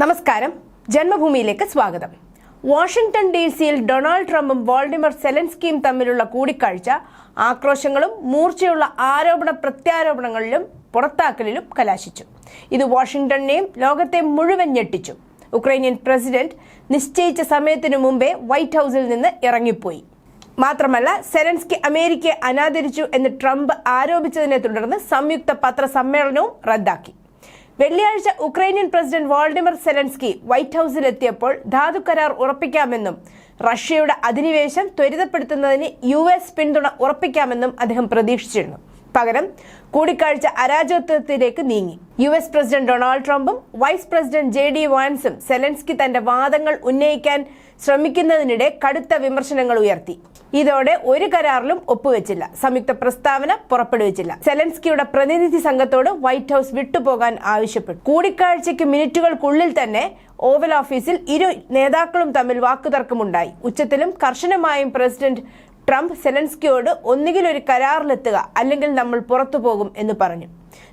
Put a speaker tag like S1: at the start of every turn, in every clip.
S1: നമസ്കാരം. ജന്മഭൂമിയിലേക്ക് സ്വാഗതം. വാഷിംഗ്ടൺ ഡി സിയിൽ ഡൊണാൾഡ് ട്രംപും വോൾഡിമർ സെലൻസ്കിയും തമ്മിലുള്ള കൂടിക്കാഴ്ച ആക്രോശങ്ങളും മൂർച്ചയുള്ള ആരോപണ പ്രത്യാരോപണങ്ങളിലും പുറത്താക്കലിലും കലാശിച്ചു. ഇത് വാഷിംഗ്ടണിനെയും ലോകത്തെ മുഴുവൻ ഞെട്ടിച്ചു. ഉക്രൈനിയൻ പ്രസിഡന്റ് നിശ്ചയിച്ച സമയത്തിനു മുമ്പേ വൈറ്റ് ഹൗസിൽ നിന്ന് ഇറങ്ങിപ്പോയി. മാത്രമല്ല സെലൻസ്കി അമേരിക്കയെ അനാദരിച്ചു എന്ന് ട്രംപ് ആരോപിച്ചതിനെ തുടർന്ന് സംയുക്ത പത്രസമ്മേളനവും റദ്ദാക്കി. വെള്ളിയാഴ്ച Ukrainian president Volodymyr Zelensky White ഹൌസിലെത്തിയപ്പോൾ ധാതു കരാർ ഉറപ്പിക്കാമെന്നും റഷ്യയുടെ അധിനിവേശം ത്വരിതപ്പെടുത്തുന്നതിന് യു എസ് പിന്തുണ ഉറപ്പിക്കാമെന്നും അദ്ദേഹം പ്രതീക്ഷിച്ചിരുന്നു. പകരം കൂടിക്കാഴ്ച അരാജകത്വത്തിലേക്ക് നീങ്ങി. യു എസ് പ്രസിഡന്റ് ഡൊണാൾഡ് ട്രംപും വൈസ് പ്രസിഡന്റ് ജെ ഡി വാൻസും സെലൻസ്കി തന്റെ വാദങ്ങൾ ഉന്നയിക്കാൻ ശ്രമിക്കുന്നതിനിടെ കടുത്ത വിമർശനങ്ങൾ ഉയർത്തി. ഇതോടെ ഒരു കരാറിലും ഒപ്പുവെച്ചില്ല. സംയുക്ത പ്രസ്താവന പുറപ്പെടുവിച്ചില്ല. സെലൻസ്കിയുടെ പ്രതിനിധി സംഘത്തോട് വൈറ്റ് ഹൌസ് വിട്ടുപോകാൻ ആവശ്യപ്പെട്ടു. കൂടിക്കാഴ്ചയ്ക്ക് മിനിറ്റുകൾക്കുള്ളിൽ തന്നെ ഓവൽ ഓഫീസിൽ ഇരു നേതാക്കളും തമ്മിൽ വാക്കുതർക്കമുണ്ടായി. ഉച്ചത്തിലും കർശനമായും പ്രസിഡന്റ് ട്രംപ് സെലൻസ്കിയോട് ഒന്നുകിൽ ഒരു കരാറിലെത്തുക അല്ലെങ്കിൽ നമ്മൾ പുറത്തു പോകും എന്ന് പറഞ്ഞു.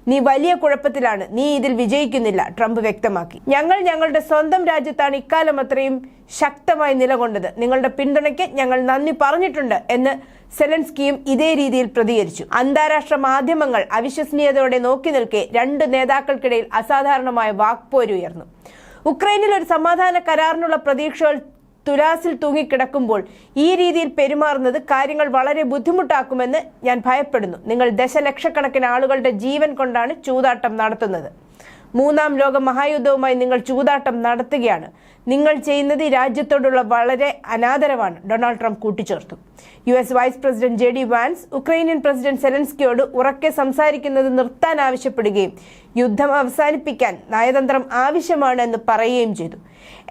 S1: നീ വലിയ കുഴപ്പത്തിലാണ്. നീ ഇതിൽ വിജയിക്കുന്നില്ല ട്രംപ് വ്യക്തമാക്കി. ഞങ്ങൾ ഞങ്ങളുടെ സ്വന്തം രാജ്യത്താണ് ഇക്കാലം അത്രയും ശക്തമായി നിലകൊണ്ടത്. നിങ്ങളുടെ പിന്തുണയ്ക്ക് ഞങ്ങൾ നന്ദി പറഞ്ഞിട്ടുണ്ട് എന്ന് സെലൻസ്കിയും ഇതേ രീതിയിൽ പ്രതികരിച്ചു. അന്താരാഷ്ട്ര മാധ്യമങ്ങൾ അവിശ്വസനീയതയോടെ നോക്കി നിൽക്കെ രണ്ട് നേതാക്കൾക്കിടയിൽ അസാധാരണമായ വാക്പോരുയർന്നു ഉക്രൈനിൽ ഒരു സമാധാന കരാറിനുള്ള പ്രതീക്ഷകൾ തുലാസിൽ തൂങ്ങിക്കിടക്കുമ്പോൾ ഈ രീതിയിൽ പെരുമാറുന്നത് കാര്യങ്ങൾ വളരെ ബുദ്ധിമുട്ടാക്കുമെന്ന് ഞാൻ ഭയപ്പെടുന്നു. നിങ്ങൾ ദശലക്ഷക്കണക്കിന് ആളുകളുടെ ജീവൻ കൊണ്ടാണ് ചൂതാട്ടം നടത്തുന്നത്. മൂന്നാം ലോക മഹായുദ്ധവുമായി നിങ്ങൾ ചൂതാട്ടം നടത്തുകയാണ്. നിങ്ങൾ ചെയ്യുന്നത് രാജ്യത്തോടുള്ള വളരെ അനാദരവാണ്. ഡൊണാൾഡ് ട്രംപ് കൂട്ടിച്ചേർത്തു. U S vice president J D Vance Ukrainian president സെലൻസ്കിയോട് ഉറക്കെ സംസാരിക്കുന്നത് നിർത്താൻ ആവശ്യപ്പെടുകയും യുദ്ധം അവസാനിപ്പിക്കാൻ നയതന്ത്രം ആവശ്യമാണ് എന്ന് പറയുകയും ചെയ്തു.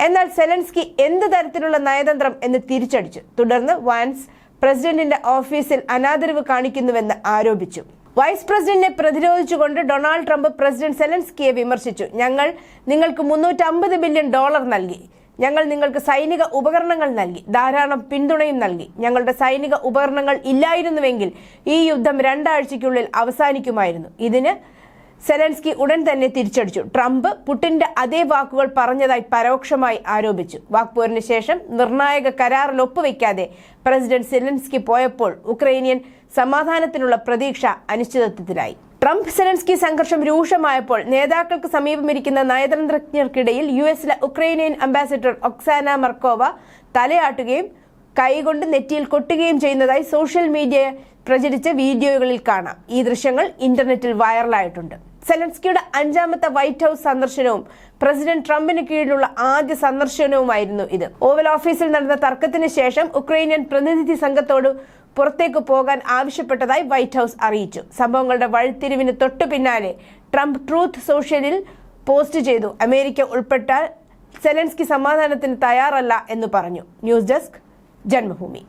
S1: എന്നാൽ സെലൻസ്കി എന്ത് തരത്തിലുള്ള നയതന്ത്രം എന്ന് തിരിച്ചടിച്ചു. തുടർന്ന് വാൻസ് പ്രസിഡന്റിന്റെ ഓഫീസിൽ അനാദരവ് കാണിക്കുന്നുവെന്ന് ആരോപിച്ചു. വൈസ് പ്രസിഡന്റിനെ പ്രതിരോധിച്ചുകൊണ്ട് ഡൊണാൾഡ് ട്രംപ് പ്രസിഡന്റ് സെലൻസ്കിയെ വിമർശിച്ചു. ഞങ്ങൾ നിങ്ങൾക്ക് മുന്നൂറ്റമ്പത് ബില്യൺ ഡോളർ നൽകി. ഞങ്ങൾ നിങ്ങൾക്ക് സൈനിക ഉപകരണങ്ങൾ നൽകി. ധാരാളം പിന്തുണയും നൽകി. ഞങ്ങളുടെ സൈനിക ഉപകരണങ്ങൾ ഇല്ലായിരുന്നുവെങ്കിൽ ഈ യുദ്ധം രണ്ടാഴ്ചയ്ക്കുള്ളിൽ അവസാനിക്കുമായിരുന്നു. ഇതിന് സെലൻസ്കി ഉടൻ തന്നെ തിരിച്ചടിച്ചു. ട്രംപ് പുടിന്റെ അതേ വാക്കുകൾ പറഞ്ഞതായി പരോക്ഷമായി ആരോപിച്ചു. വാക്പോരിന് ശേഷം നിർണായക കരാറിൽ ഒപ്പുവെക്കാതെ പ്രസിഡന്റ് സെലൻസ്കി പോയപ്പോൾ ഉക്രൈനിയൻ സമാധാനത്തിനുള്ള പ്രതീക്ഷ അനിശ്ചിതത്വത്തിലായി. ട്രംപ് സെലൻസ്കി സംഘർഷം രൂക്ഷമായപ്പോൾ നേതാക്കൾക്ക് സമീപമിരിക്കുന്ന നയതന്ത്രജ്ഞർക്കിടയിൽ യു എസിലെ ഉക്രൈനിയൻ അംബാസിഡർ ഒക്സാന മർക്കോവ തലയാട്ടുകയും കൈകൊണ്ട് നെറ്റിയിൽ കൊട്ടുകയും ചെയ്യുന്നതായി സോഷ്യൽ മീഡിയ പ്രചരിച്ച വീഡിയോകളിൽ കാണാം. ഈ ദൃശ്യങ്ങൾ ഇന്റർനെറ്റിൽ വൈറലായിട്ടുണ്ട്. സെലൻസ്കിയുടെ അഞ്ചാമത്തെ വൈറ്റ് ഹൌസ് സന്ദർശനവും പ്രസിഡന്റ് ട്രംപിന് കീഴിലുള്ള ആദ്യ സന്ദർശനവുമായിരുന്നു ഇത്. ഓവൽ ഓഫീസിൽ നടന്ന തർക്കത്തിന് ശേഷം ഉക്രൈനിയൻ പ്രതിനിധി സംഘത്തോട് പുറത്തേക്ക് പോകാൻ ആവശ്യപ്പെട്ടതായി വൈറ്റ് ഹൌസ് അറിയിച്ചു. സംഭവങ്ങളുടെ വഴിത്തിരിവിന് തൊട്ടു പിന്നാലെ ട്രംപ് ട്രൂത്ത് സോഷ്യലിൽ പോസ്റ്റ് ചെയ്തു. അമേരിക്ക ഉൾപ്പെട്ടാൽ സെലൻസ്കി സമാധാനത്തിന് തയ്യാറല്ല എന്ന് പറഞ്ഞു. News desk Janmabhumi.